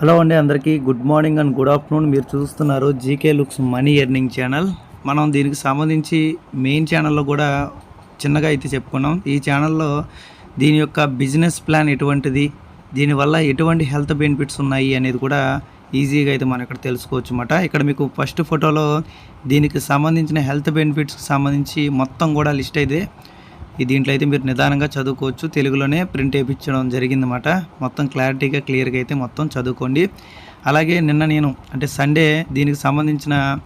Hello అండి అందరికీ. Good morning and good afternoon. మీరు చూస్తున్నారు GK looks money earning channel. మనం దీనికి సంబంధించి మెయిన్ ఛానల్లో కూడా చిన్నగా అయితే చెప్పుకున్నాం. ఈ ఛానల్లో దీని యొక్క బిజినెస్ ప్లాన్ ఎటువంటిది దీనివల్ల ఎటువంటి హెల్త్ బెనిఫిట్స్ ఉన్నాయి అనేది కూడా ఈజీగా అయితే మనం ఇక్కడ తెలుసుకోవచ్చు అన్నమాట ఇక్కడ మీకు ఫస్ట్ ఫోటోలో దీనికి సంబంధించిన హెల్త్ బెనిఫిట్స్కి సంబంధించి మొత్తం కూడా లిస్ట్ అయితే దీంట్లో అయితే మీరు నిదానంగా చదువుకోవచ్చు. తెలుగులోనే ప్రింట్ వేయించడం జరిగిందన్నమాట. మొత్తం క్లారిటీగా క్లియర్గా అయితే మొత్తం చదువుకోండి. అలాగే నిన్న నేను అంటే సండే దీనికి సంబంధించిన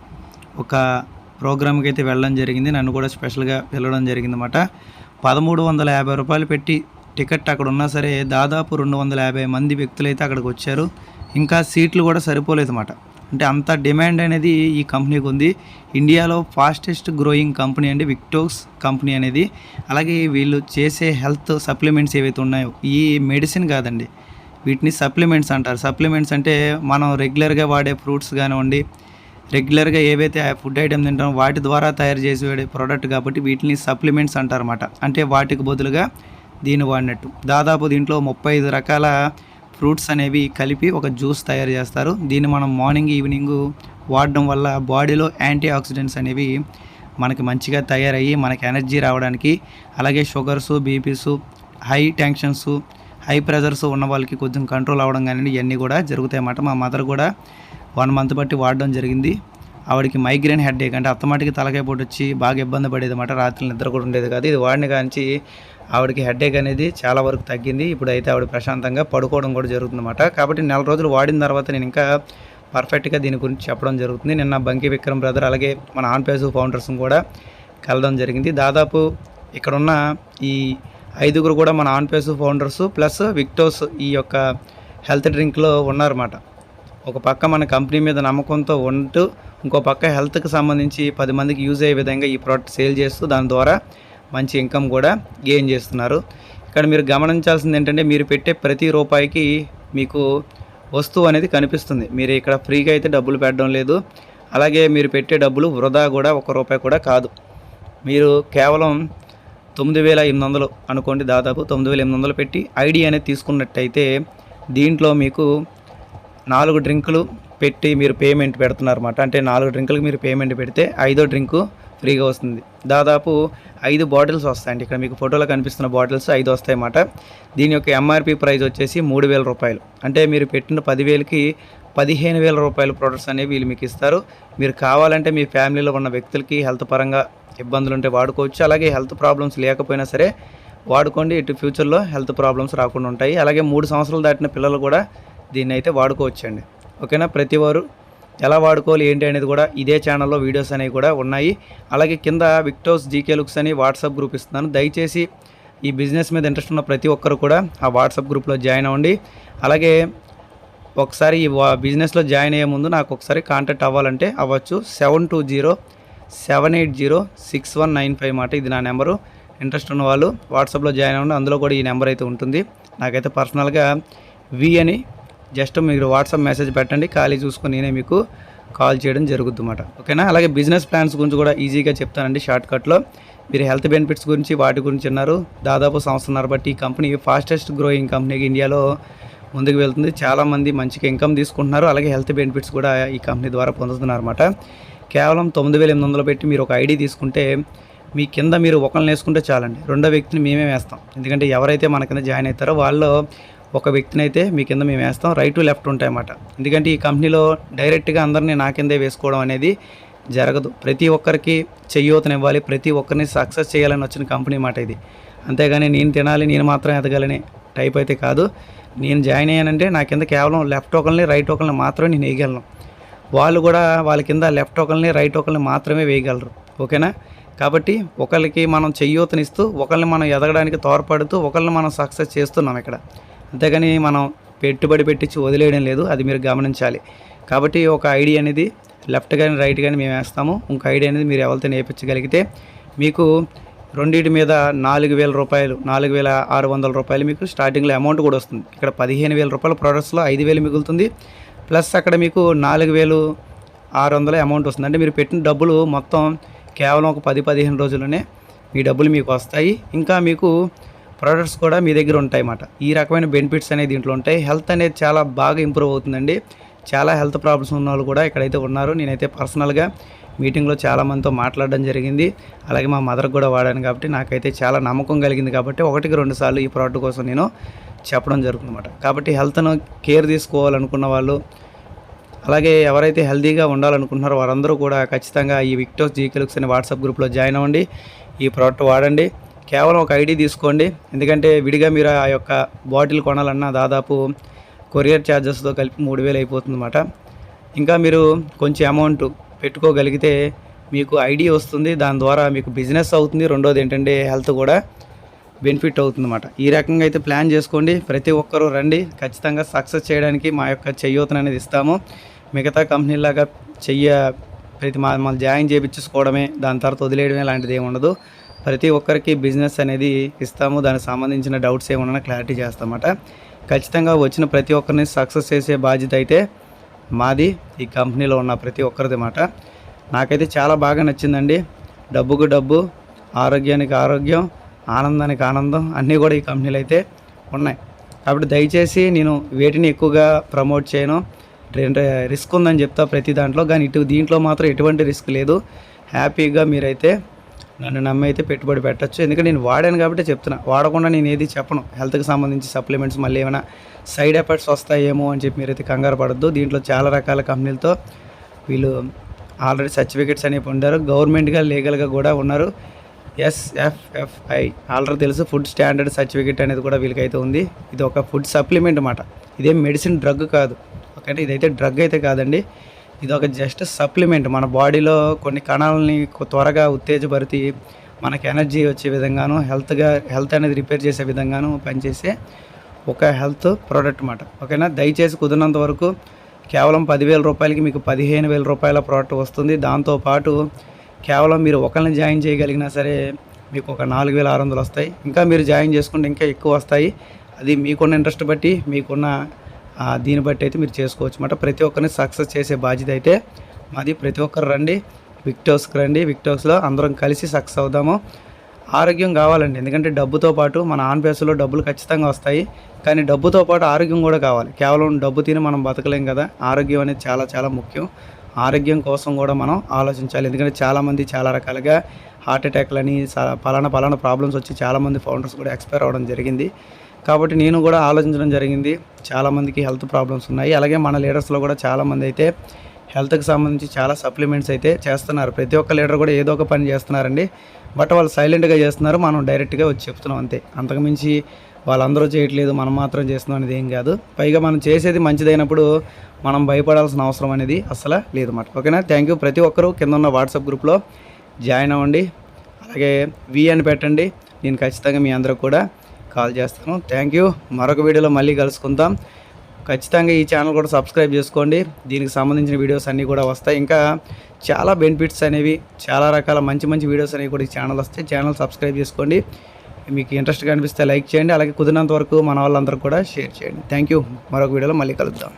ఒక ప్రోగ్రామ్కి అయితే వెళ్ళడం జరిగింది. నన్ను కూడా స్పెషల్గా వెళ్ళడం జరిగిందన్నమాట. పదమూడు వందల యాభై రూపాయలు పెట్టి టికెట్ అక్కడ ఉన్నా సరే దాదాపు రెండు వందల యాభై మంది వ్యక్తులు అయితే అక్కడికి వచ్చారు. ఇంకా సీట్లు కూడా సరిపోలేదు అన్నమాట అంటే అంత డిమాండ్ అనేది ఈ కంపెనీకి ఉంది. ఇండియాలో ఫాస్టెస్ట్ గ్రోయింగ్ కంపెనీ అండి విక్టోక్స్ కంపెనీ అనేది. అలాగే వీళ్ళు చేసే హెల్త్ సప్లిమెంట్స్ ఏవైతే ఉన్నాయో ఈ మెడిసిన్ కాదండి వీటిని సప్లిమెంట్స్ అంటారు. సప్లిమెంట్స్ అంటే మనం రెగ్యులర్గా వాడే ఫ్రూట్స్ కానివ్వండి రెగ్యులర్గా ఏవైతే ఫుడ్ ఐటమ్ తింటామో వాటి ద్వారా తయారు చేసే ప్రోడక్ట్ కాబట్టి వీటిని సప్లిమెంట్స్ అంటారన్నమాట. అంటే వాటికి బదులుగా దీన్ని వాడినట్టు. దాదాపు దీంట్లో ముప్పై ఐదు రకాల ఫ్రూట్స్ అనేవి కలిపి ఒక జ్యూస్ తయారు చేస్తారు. దీన్ని మనం మార్నింగ్ ఈవినింగ్ వాడడం వల్ల బాడీలో యాంటీ ఆక్సిడెంట్స్ అనేవి మనకి మంచిగా తయారయ్యి మనకి ఎనర్జీ రావడానికి అలాగే sugars BPs high tensions high pressures ఉన్న వాళ్ళకి కొంచెం కంట్రోల్ అవ్వడం కానీ ఇవన్నీ కూడా జరుగుతాయి అన్నమాట. మా మదర్ కూడా వన్ మంత్ బట్టి వాడడం జరిగింది. ఆవిడకి మైగ్రేన్ హెడ్ ఏక్ అంటే అత్తమాటికి తలకాయ పోటు వచ్చి బాగా ఇబ్బంది పడేది అనమాట రాత్రి నిద్ర కూడా ఉండేది కాదు. ఇది వాడిన కాంచి ఆవిడకి హెడేక్ అనేది చాలా వరకు తగ్గింది. ఇప్పుడు అయితే ఆవిడ ప్రశాంతంగా పడుకోవడం కూడా జరుగుతుందన్నమాట. కాబట్టి నెల రోజులు వాడిన తర్వాత నేను ఇంకా పర్ఫెక్ట్గా దీని గురించి చెప్పడం జరుగుతుంది. నిన్న బంకి విక్రమ్ బ్రదర్ అలాగే మన ఆన్ పేసు ఫౌండర్స్ని కూడా కలడం జరిగింది. దాదాపు ఇక్కడున్న ఈ ఐదుగురు కూడా మన ఆన్ పేసు ఫౌండర్స్ ప్లస్ విక్టోస్ ఈ యొక్క హెల్త్ డ్రింక్లో ఉన్నారన్నమాట. ఒక పక్క మన కంపెనీ మీద నమ్మకంతో ఉంటూ ఇంకో పక్క హెల్త్కి సంబంధించి పది మందికి యూజ్ అయ్యే విధంగా ఈ ప్రోడక్ట్ సేల్ చేస్తూ దాని ద్వారా మంచి ఇన్కమ్ కూడా గెయిన్ చేస్తున్నారు. ఇక్కడ మీరు గమనించాల్సింది ఏంటంటే మీరు పెట్టే ప్రతి రూపాయికి మీకు వస్తువు అనేది కనిపిస్తుంది. మీరు ఇక్కడ ఫ్రీగా అయితే డబ్బులు పెట్టడం లేదు. అలాగే మీరు పెట్టే డబ్బులు వృధా కూడా ఒక రూపాయి కూడా కాదు. మీరు కేవలం తొమ్మిది వేల ఎనిమిది వందలు అనుకోండి దాదాపు తొమ్మిది వేల ఎనిమిది వందలు పెట్టి ఐడి అనేది తీసుకున్నట్టయితే దీంట్లో మీకు నాలుగు డ్రింకులు పెట్టి మీరు పేమెంట్ పెడుతున్నారన్నమాట. అంటే నాలుగు డ్రింకులకు మీరు పేమెంట్ పెడితే ఐదో డ్రింకు ఫ్రీగా వస్తుంది. దాదాపు ఐదు బాటిల్స్ వస్తాయండి. ఇక్కడ మీకు ఫోటోలో కనిపిస్తున్న బాటిల్స్ ఐదు వస్తాయన్నమాట. దీని యొక్క ఎంఆర్పి ప్రైస్ వచ్చేసి మూడు వేల రూపాయలు. అంటే మీరు పెట్టిన పదివేలకి పదిహేను వేల రూపాయల ప్రొడక్ట్స్ అనేవి వీళ్ళు మీకు ఇస్తారు. మీరు కావాలంటే మీ ఫ్యామిలీలో ఉన్న వ్యక్తులకి హెల్త్ పరంగా ఇబ్బందులు ఉంటే వాడుకోవచ్చు. అలాగే హెల్త్ ప్రాబ్లమ్స్ లేకపోయినా సరే వాడుకోండి. ఇటు ఫ్యూచర్లో హెల్త్ ప్రాబ్లమ్స్ రాకుండా ఉంటాయి. అలాగే మూడు సంవత్సరాలు దాటిన పిల్లలు కూడా దీన్ని అయితే వాడుకోవచ్చండి. ఓకేనా? ప్రతి వారు ఎలా వాడుకోవాలి ఏంటి అనేది కూడా ఇదే ఛానల్లో వీడియోస్ అనేవి కూడా ఉన్నాయి. అలాగే కింద విక్టోస్ జీకే లుక్స్ అని వాట్సాప్ గ్రూప్ ఇస్తున్నాను. దయచేసి ఈ బిజినెస్ మీద ఇంట్రెస్ట్ ఉన్న ప్రతి ఒక్కరు కూడా ఆ వాట్సాప్ గ్రూప్లో జాయిన్ అవ్వండి. అలాగే ఒకసారి ఈ వా- బిజినెస్లో జాయిన్ అయ్యే ముందు నాకు ఒకసారి కాంటాక్ట్ అవ్వాలంటే అవ్వచ్చు. Seven two zero seven eight zero six one nine five మాట ఇది నా నెంబరు. ఇంట్రెస్ట్ ఉన్న వాళ్ళు వాట్సాప్లో జాయిన్ అవ్వండి. అందులో కూడా ఈ నెంబర్ అయితే ఉంటుంది. నాకైతే పర్సనల్గా వి అని జస్ట్ మీరు వాట్సాప్ మెసేజ్ పెట్టండి ఖాళీ చూసుకొని నేనే మీకు కాల్ చేయడం జరుగుతుందన్నమాట ఓకేనా? అలాగే బిజినెస్ ప్లాన్స్ గురించి కూడా ఈజీగా చెప్తానండి షార్ట్కట్లో మీరు హెల్త్ బెనిఫిట్స్ గురించి వాటి గురించి అన్నారు దాదాపు సంవత్సరంన్నర బట్టి ఈ కంపెనీ ఫాస్టెస్ట్ గ్రోయింగ్ కంపెనీగా ఇండియాలో ముందుకు వెళ్తుంది. చాలామంది మంచిగా ఇన్కమ్ తీసుకుంటున్నారు. అలాగే హెల్త్ బెనిఫిట్స్ కూడా ఈ కంపెనీ ద్వారా పొందుతున్నారు అనమాట కేవలం తొమ్మిది వేల ఎనిమిది వందలు పెట్టి మీరు ఒక ఐడి తీసుకుంటే మీ కింద మీరు ఒకరిని వేసుకుంటే చాలండి. రెండో వ్యక్తిని మేమే వేస్తాం. ఎందుకంటే ఎవరైతే మన కింద జాయిన్ అవుతారో వాళ్ళు ఒక వ్యక్తిని అయితే మీ కింద మేము వేస్తాం. రైట్ టు లెఫ్ట్ ఉంటాయన్నమాట. ఎందుకంటే ఈ కంపెనీలో డైరెక్ట్గా అందరినీ నా కిందే వేసుకోవడం అనేది జరగదు. ప్రతి ఒక్కరికి చెయ్యూతనివ్వాలి ప్రతి ఒక్కరిని సక్సెస్ చేయాలని వచ్చిన కంపెనీ మాట ఇది. అంతేగాని నేను తినాలి నేను మాత్రం ఎదగాలని టైప్ అయితే కాదు. నేను జాయిన్ అయ్యానంటే నా కింద కేవలం లెఫ్ట్ ఒకరిని రైట్ ఒకరిని మాత్రమే నేను వేయగలను. వాళ్ళు కూడా వాళ్ళ కింద లెఫ్ట్ ఒకరిని రైట్ ఒకరిని మాత్రమే వేయగలరు. ఓకేనా? కాబట్టి ఒకరికి మనం చెయ్యూతనిస్తూ ఒకరిని మనం ఎదగడానికి తోడ్పడుతూ ఒకరిని మనం సక్సెస్ చేస్తున్నాం ఇక్కడ. అంతేగాని మనం పెట్టుబడి పెట్టించి వదిలేయడం లేదు అది మీరు గమనించాలి. కాబట్టి ఒక ఐడి అనేది లెఫ్ట్ కానీ రైట్ కానీ మేము వేస్తాము. ఇంకో ఐడి అనేది మీరు ఎవరితో నేర్పించగలిగితే మీకు రెండింటి మీద నాలుగు వేల రూపాయలు నాలుగు వేల ఆరు వందల రూపాయలు మీకు స్టార్టింగ్లో అమౌంట్ కూడా వస్తుంది. ఇక్కడ పదిహేను వేల రూపాయల ప్రోడక్ట్స్లో ఐదు వేలు మిగులుతుంది. ప్లస్ అక్కడ మీకు నాలుగు వేలు ఆరు వందల అమౌంట్ వస్తుంది. అంటే మీరు పెట్టిన డబ్బులు మొత్తం కేవలం ఒక పది పదిహేను రోజుల్లోనే మీ డబ్బులు మీకు వస్తాయి. ఇంకా మీకు ప్రోడక్ట్స్ కూడా మీ దగ్గర ఉంటాయి అన్నమాట ఈ రకమైన బెనిఫిట్స్ అనేది దీంట్లో ఉంటాయి. హెల్త్ అనేది చాలా బాగా ఇంప్రూవ్ అవుతుందండి. చాలా హెల్త్ ప్రాబ్లమ్స్ ఉన్న వాళ్ళు కూడా ఇక్కడైతే ఉన్నారు. నేనైతే పర్సనల్గా మీటింగ్లో చాలామందితో మాట్లాడడం జరిగింది. అలాగే మా మదర్కి కూడా వాడాను కాబట్టి నాకైతే చాలా నమ్మకం కలిగింది కాబట్టి ఒకటికి రెండు సార్లు ఈ ప్రోడక్ట్ కోసం నేను చెప్పడం జరుగుతుందన్నమాట. కాబట్టి హెల్త్ను కేర్ తీసుకోవాలనుకున్న వాళ్ళు అలాగే ఎవరైతే హెల్తీగా ఉండాలనుకుంటున్నారో వారందరూ కూడా ఖచ్చితంగా ఈ విక్టోస్ జీకెలుక్స్ అనే వాట్సాప్ గ్రూప్లో జాయిన్ అవ్వండి. ఈ ప్రోడక్ట్ వాడండి. కేవలం ఒక ఐడి తీసుకోండి. ఎందుకంటే విడిగా మీరు ఆ యొక్క బాటిల్ కొనాలన్నా దాదాపు కొరియర్ ఛార్జెస్తో కలిపి మూడు వేలు అయిపోతుందన్నమాట. ఇంకా మీరు కొంచెం అమౌంట్ పెట్టుకోగలిగితే మీకు ఐడి వస్తుంది. దాని ద్వారా మీకు బిజినెస్ అవుతుంది. రెండోది ఏంటంటే హెల్త్ కూడా బెనిఫిట్ అవుతుందన్నమాట. ఈ రకంగా అయితే ప్లాన్ చేసుకోండి. ప్రతి ఒక్కరూ రండి. ఖచ్చితంగా సక్సెస్ చేయడానికి మా యొక్క చెయ్యూతను అనేది ఇస్తాము. మిగతా కంపెనీలాగా చెయ్య ప్రతి మా మళ్ళీ జాయిన్ చేయించుకోవడమే దాని తర్వాత వదిలేయడమే లాంటిది ఏమి ఉండదు. ప్రతి ఒక్కరికి బిజినెస్ అనేది ఇస్తాము. దానికి సంబంధించిన డౌట్స్ ఏమన్నా క్లారిటీ చేస్తామట. ఖచ్చితంగా వచ్చిన ప్రతి ఒక్కరిని సక్సెస్ చేసే బాధ్యత అయితే మాది ఈ కంపెనీలో ఉన్న ప్రతి ఒక్కరిది మాట నాకైతే చాలా బాగా నచ్చిందండి. డబ్బుకు డబ్బు ఆరోగ్యానికి ఆరోగ్యం ఆనందానికి ఆనందం అన్నీ కూడా ఈ కంపెనీలు అయితే ఉన్నాయి. కాబట్టి దయచేసి నేను వేటిని ఎక్కువగా ప్రమోట్ చేయను. రిస్క్ ఉందని చెప్తా ప్రతి దాంట్లో. కానీ ఇటు దీంట్లో మాత్రం ఎటువంటి రిస్క్ లేదు. హ్యాపీగా మీరైతే నన్ను నమ్మి అయితే పెట్టుబడి పెట్టచ్చు. ఎందుకంటే నేను వాడాను కాబట్టి చెప్తున్నా. వాడకుండా నేను ఏది చెప్పను. హెల్త్కి సంబంధించి సప్లిమెంట్స్ మళ్ళీ ఏమైనా సైడ్ ఎఫెక్ట్స్ వస్తాయేమో అని చెప్పి మీరైతే కంగారు పడద్దు. దీంట్లో చాలా రకాల కంపెనీలతో వీళ్ళు ఆల్రెడీ సర్టిఫికేట్స్ అనేవి పొందారు. గవర్నమెంట్గా లీగల్గా కూడా ఉన్నారు. ఎస్ఎఫ్ఎఫ్ఐ ఆల్రెడీ తెలుసు. ఫుడ్ స్టాండర్డ్ సర్టిఫికేట్ అనేది కూడా వీళ్ళకైతే ఉంది. ఇది ఒక ఫుడ్ సప్లిమెంట్ అన్నమాట. ఇదేం మెడిసిన్ డ్రగ్ కాదు. ఓకే ఇదైతే డ్రగ్ అయితే కాదండి. ఇది ఒక జస్ట్ సప్లిమెంట్. మన బాడీలో కొన్ని కణాలని త్వరగా ఉత్తేజపరిచి మనకు ఎనర్జీ వచ్చే విధంగాను హెల్త్గా హెల్త్ అనేది రిపేర్ చేసే విధంగాను పనిచేసే ఒక హెల్త్ ప్రోడక్ట్ అన్నమాట. ఓకేనా? దయచేసి కుదిరినంత వరకు కేవలం పదివేల రూపాయలకి మీకు పదిహేను వేల రూపాయల ప్రోడక్ట్ వస్తుంది. దాంతోపాటు కేవలం మీరు ఒకరిని జాయిన్ చేయగలిగినా సరే మీకు ఒక నాలుగు వేల ఆరు వందలు వస్తాయి. ఇంకా మీరు జాయిన్ చేసుకుంటే ఇంకా ఎక్కువ వస్తాయి. అది మీకున్న ఇంట్రెస్ట్ బట్టి మీకున్న దీన్ని బట్టి అయితే మీరు చేసుకోవచ్చు అనమాట ప్రతి ఒక్కరిని సక్సెస్ చేసే బాధ్యత అయితే మాది. ప్రతి ఒక్కరు రండి విక్టోస్కి రండి. విక్టోస్లో అందరం కలిసి సక్సెస్ అవుదాము. ఆరోగ్యం కావాలండి ఎందుకంటే డబ్బుతో పాటు మన ఆన్ బేస్లో డబ్బులు ఖచ్చితంగా వస్తాయి. కానీ డబ్బుతో పాటు ఆరోగ్యం కూడా కావాలి. కేవలం డబ్బు తిని మనం బతకలేం కదా. ఆరోగ్యం అనేది చాలా చాలా ముఖ్యం. ఆరోగ్యం కోసం కూడా మనం ఆలోచించాలి. ఎందుకంటే చాలామంది చాలా రకాలుగా హార్ట్ అటాక్లని పలానా పలానా ప్రాబ్లమ్స్ వచ్చి చాలామంది ఫౌండర్స్ కూడా ఎక్స్పైర్ అవ్వడం జరిగింది. కాబట్టి నేను కూడా ఆలోచించడం జరిగింది. చాలామందికి హెల్త్ ప్రాబ్లమ్స్ ఉన్నాయి. అలాగే మన లీడర్స్లో కూడా చాలామంది అయితే హెల్త్కి సంబంధించి చాలా సప్లిమెంట్స్ అయితే చేస్తున్నారు. ప్రతి ఒక్క లీడర్ కూడా ఏదో ఒక పని చేస్తున్నారండి. బట్ వాళ్ళు సైలెంట్గా చేస్తున్నారు. మనం డైరెక్ట్గా వచ్చి చెప్తున్నాం అంతే. అంతకుమించి వాళ్ళందరూ చేయట్లేదు. మనం మాత్రం చేస్తున్నాం అనేది ఏం కాదు. పైగా మనం చేసేది మంచిదైనప్పుడు మనం భయపడాల్సిన అవసరం అనేది అసలు లేదన్నమాట ఓకేనా? థ్యాంక్ యూ ప్రతి ఒక్కరూ కింద ఉన్న వాట్సాప్ గ్రూప్లో జాయిన్ అవ్వండి. అలాగే వి అని పెట్టండి. నేను ఖచ్చితంగా మీ అందరూ కూడా కాల్ చేస్తాను. థ్యాంక్ యూ మరొక వీడియోలో మళ్ళీ కలుసుకుందాం. ఖచ్చితంగా ఈ ఛానల్ కూడా సబ్స్క్రైబ్ చేసుకోండి. దీనికి సంబంధించిన వీడియోస్ అన్నీ కూడా వస్తాయి. ఇంకా చాలా బెనిఫిట్స్ అనేవి చాలా రకాల మంచి మంచి వీడియోస్ అనేవి కూడా ఈ ఛానల్ వస్తాయి. ఛానల్ సబ్స్క్రైబ్ చేసుకోండి. మీకు ఇంట్రెస్ట్గా అనిపిస్తే లైక్ చేయండి. అలాగే కుదిరినంత వరకు మన వాళ్ళందరూ కూడా షేర్ చేయండి. థ్యాంక్ యూ మరొక వీడియోలో మళ్ళీ కలుద్దాం.